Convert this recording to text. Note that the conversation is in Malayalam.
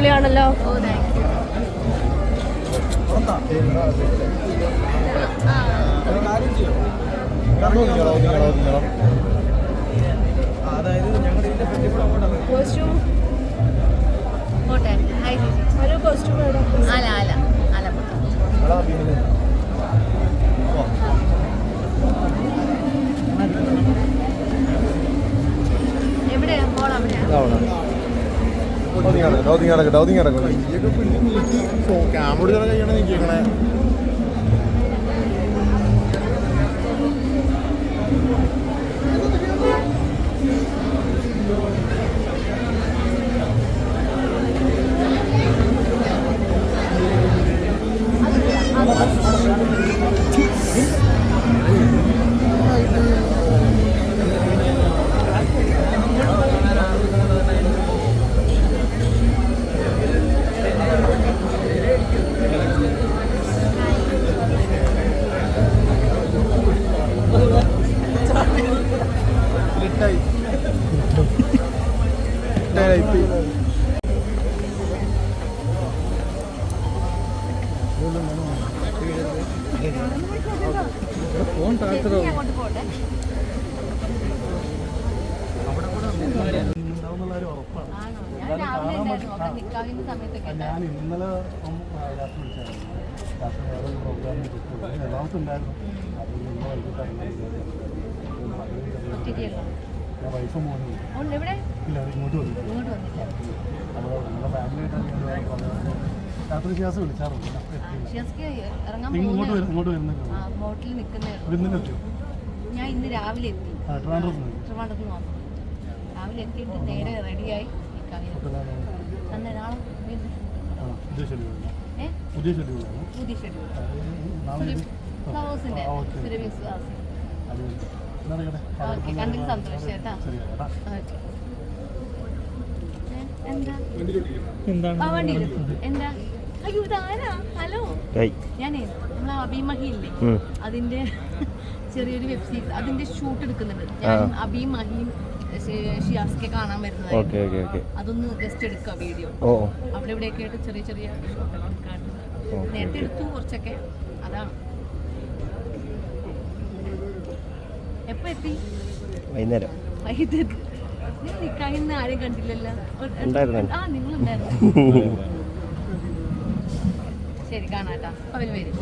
അടിപൊളിയാണല്ലോ. കോസ്റ്റ്യൂം? ഒരു കോസ്റ്റ്യൂം എവിടെയാ? മോൾ അവിടെയാ? ക്യാമറ കഴിയണ നിൽക്കണേ ക്യാമറ അങ്ങോട്ട് പോട്ടെ ആണോ ഞാൻ രാവിലെ ഉണ്ടായിരുന്നു അവിടെ ഉറപ്പാണ്. ഞാൻ ഇന്നലെ ഒന്ന് രാത്രി വിളിച്ചായിരുന്നു. രാത്രി വേറെ പ്രോഗ്രാമിന് കിട്ടും. രണ്ടാമത്തെ ഉണ്ടായിരുന്നു. അത് ഇന്ന് വൈകിട്ട് ഇറങ്ങി ഒറ്റയ്ക്കല്ലോ ഞാൻ വൈഫ് മോനും. ഉണ്ട് എവിടെ ഇല്ല ഇങ്ങോട്ട് ഇങ്ങോട്ട് വന്നില്ല. നമ്മുടെ രാത്രി വിളിച്ചാറുണ്ട് ഇങ്ങോട്ട് വരും ഇങ്ങോട്ട് വരുന്നില്ല ഞാൻ ഇന്ന് രാവിലെ എത്തി. ട്രിവാൻഡ്രത്ത് ട്രിവാൻഡ്രത്ത് രാവിലെ എത്തിയിട്ട് നേരെ റെഡിയായി. അന്ന് നാളെ പുതിയ പുതിയ ഷെഡ്യൂൾ. സുരഭി സുഹാസ് സന്തോഷം കേട്ടോ? ഹലോ? ഞാനേ നമ്മളെ അഭിമഹിയില്ലേ? അതിന്റെ ചെറിയൊരു വെബ് സീരീസ് അതിന്റെ ഷൂട്ട് എടുക്കുന്നുണ്ട്. ഞാൻ അഭിമഹിയും കാണാൻ വരുന്നത് ഓക്കെ ഓക്കെ ഓക്കെ. അതൊന്ന് ജസ്റ്റ് എടുക്കുക വീഡിയോ ഓ അവിടെ ഇവിടെയൊക്കെ ആയിട്ട് ചെറിയ ചെറിയ ഷോട്ടുകൾ എടുക്കാറുണ്ട് നേരത്തെ എടുത്തു കുറച്ചൊക്കെ. അതാണ്. എപ്പോ എത്തി? വൈകുന്നേരം. വൈകിട്ട് ആരെയും കണ്ടില്ലല്ലോ. ഉണ്ടായിരുന്നു. ആ നിങ്ങളുണ്ടായിരുന്നു. ശരി കാണാട്ടാ അവന് വരും.